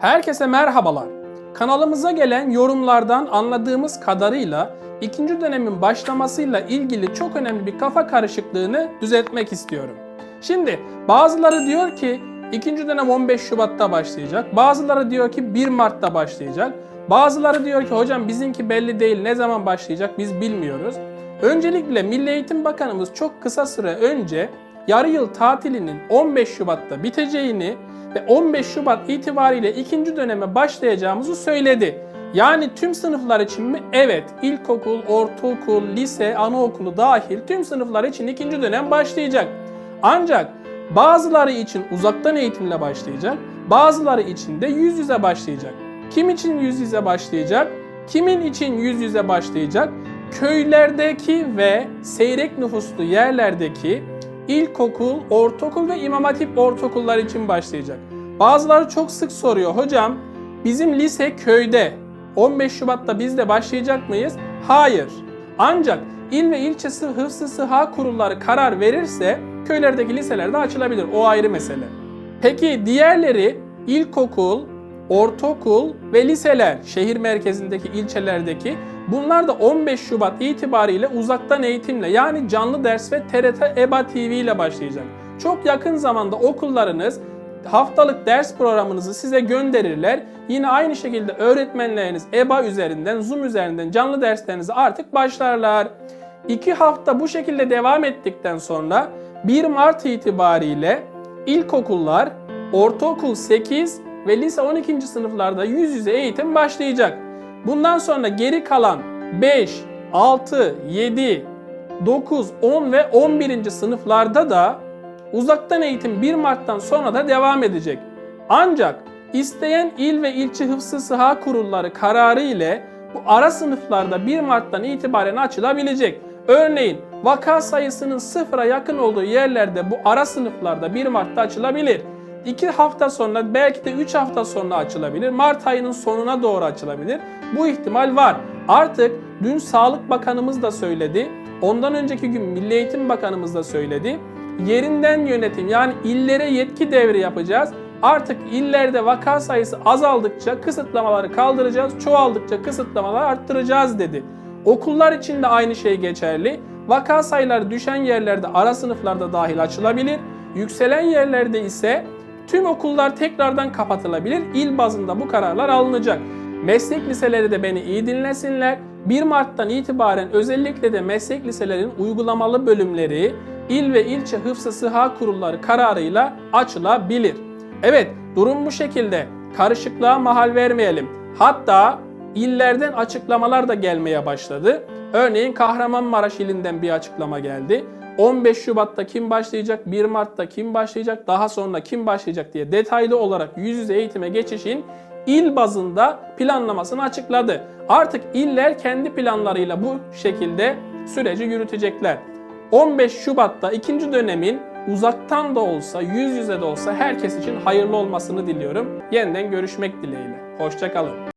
Herkese merhabalar. Kanalımıza gelen yorumlardan anladığımız kadarıyla ikinci dönemin başlamasıyla ilgili çok önemli bir kafa karışıklığını düzeltmek istiyorum. Şimdi bazıları diyor ki ikinci dönem 15 Şubat'ta başlayacak. Bazıları diyor ki 1 Mart'ta başlayacak. Bazıları diyor ki hocam bizimki belli değil ne zaman başlayacak biz bilmiyoruz. Öncelikle Milli Eğitim Bakanımız çok kısa süre önce yarı yıl tatilinin 15 Şubat'ta biteceğini ve 15 Şubat itibariyle ikinci döneme başlayacağımızı söyledi. Yani tüm sınıflar için mi? Evet. İlkokul, ortaokul, lise, anaokulu dahil tüm sınıflar için ikinci dönem başlayacak. Ancak bazıları için uzaktan eğitimle başlayacak, bazıları için de yüz yüze başlayacak. Kim için yüz yüze başlayacak? Kimin için yüz yüze başlayacak? Köylerdeki ve seyrek nüfuslu yerlerdeki ilkokul, ortaokul ve imam hatip ortaokullar için başlayacak. Bazıları çok sık soruyor. Hocam bizim lise köyde. 15 Şubat'ta biz de başlayacak mıyız? Hayır. Ancak il ve ilçe hıfzı sıha kurulları karar verirse köylerdeki liseler de açılabilir. O ayrı mesele. Peki diğerleri ilkokul, ortaokul ve liseler şehir merkezindeki ilçelerdeki bunlar da 15 Şubat itibariyle uzaktan eğitimle yani canlı ders ve TRT EBA TV ile başlayacak. Çok yakın zamanda okullarınız haftalık ders programınızı size gönderirler. Yine aynı şekilde öğretmenleriniz EBA üzerinden, Zoom üzerinden canlı derslerinizi artık başlarlar. 2 hafta bu şekilde devam ettikten sonra 1 Mart itibariyle ilkokullar, ortaokul 8 ve lise 12. sınıflarda yüz yüze eğitim başlayacak. Bundan sonra geri kalan 5, 6, 7, 9, 10 ve 11. sınıflarda da uzaktan eğitim 1 Mart'tan sonra da devam edecek. Ancak isteyen il ve ilçe hıfzı sıha kurulları kararı ile bu ara sınıflarda 1 Mart'tan itibaren açılabilecek. Örneğin vaka sayısının sıfıra yakın olduğu yerlerde bu ara sınıflarda 1 Mart'ta açılabilir. 2 hafta sonra belki de 3 hafta sonra açılabilir. Mart ayının sonuna doğru açılabilir. Bu ihtimal var. Artık dün Sağlık Bakanımız da söyledi. Ondan önceki gün Milli Eğitim Bakanımız da söyledi. Yerinden yönetim yani illere yetki devri yapacağız. Artık illerde vaka sayısı azaldıkça kısıtlamaları kaldıracağız, çoğaldıkça kısıtlamaları arttıracağız dedi. Okullar için de aynı şey geçerli. Vaka sayıları düşen yerlerde ara sınıflarda dahil açılabilir. Yükselen yerlerde ise tüm okullar tekrardan kapatılabilir. İl bazında bu kararlar alınacak. Meslek liseleri de beni iyi dinlesinler. 1 Mart'tan itibaren özellikle de meslek liselerinin uygulamalı bölümleri il ve ilçe hıfzı sıha kurulları kararıyla açılabilir. Evet durum bu şekilde. Karışıklığa mahal vermeyelim. Hatta illerden açıklamalar da gelmeye başladı. Örneğin Kahramanmaraş ilinden bir açıklama geldi. 15 Şubat'ta kim başlayacak, 1 Mart'ta kim başlayacak, daha sonra kim başlayacak diye detaylı olarak yüz yüze eğitime geçişin il bazında planlamasını açıkladı. Artık iller kendi planlarıyla bu şekilde süreci yürütecekler. 15 Şubat'ta ikinci dönemin uzaktan da olsa, yüz yüze de olsa herkes için hayırlı olmasını diliyorum. Yeniden görüşmek dileğiyle. Hoşçakalın.